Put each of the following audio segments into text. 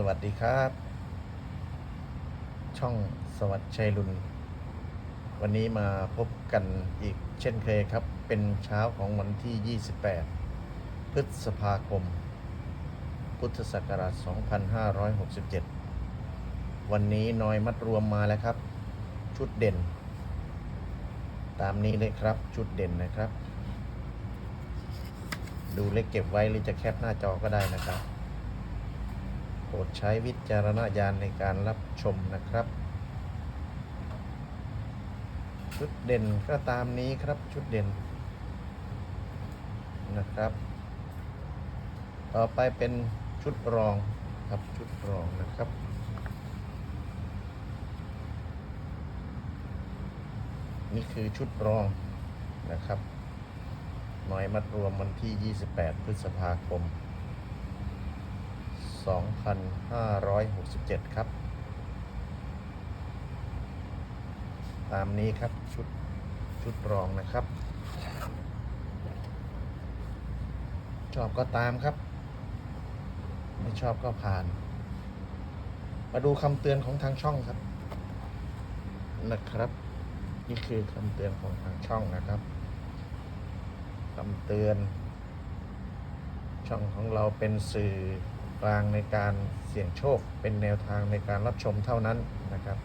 สวัสดีครับ ช่องสวัสดิ์ชัยรุนวันนี้มาพบกันอีกเช่นเคยครับ เป็นเช้าของวันที่ 28 พฤษภาคม พุทธศักราช 2567 วันนี้น้อยมัดรวมมาแล้วครับ ชุดเด่น ตามนี้เลยครับชุดเด่นนะครับ ดูเล็กเก็บไว้หรือจะแคปหน้าจอก็ได้นะครับ โปรดใช้วิจารณญาณในการรับชมนะครับ ชุดเด่นก็ตามนี้ครับชุดเด่นนะครับ ต่อไปเป็นชุดรองครับชุดรองนะครับนี่คือชุดรองนะครับน่อยมัดรวมวันที่ 28 พฤษภาคม 2567 ครับ ตามนี้ครับ ชุด ชุดรองนะครับ ชอบก็ตามครับ ไม่ชอบก็ผ่าน มาดูคำเตือนของทางช่องครับ นะครับ นี่คือคำเตือนของทางช่องนะครับคำเตือนช่องของเราเป็นสื่อ กลางในการเสี่ยงโชค เป็นแนวทางในการรับชมเท่านั้นนะครับ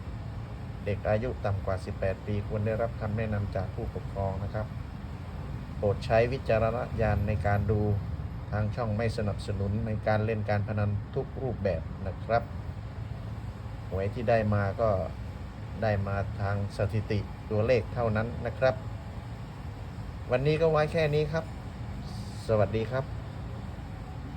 เด็กอายุต่ำกว่า 18 ปีควรได้รับคำแนะนำจากผู้ปกครองนะครับ โปรดใช้วิจารณญาณในการดูทางช่องไม่สนับสนุนในการเล่นการพนันทุกรูปแบบนะครับหวยที่ได้มาก็ได้มาทางสถิติตัวเลขเท่านั้นนะครับ วันนี้ก็ไว้แค่นี้ครับ สวัสดีครับ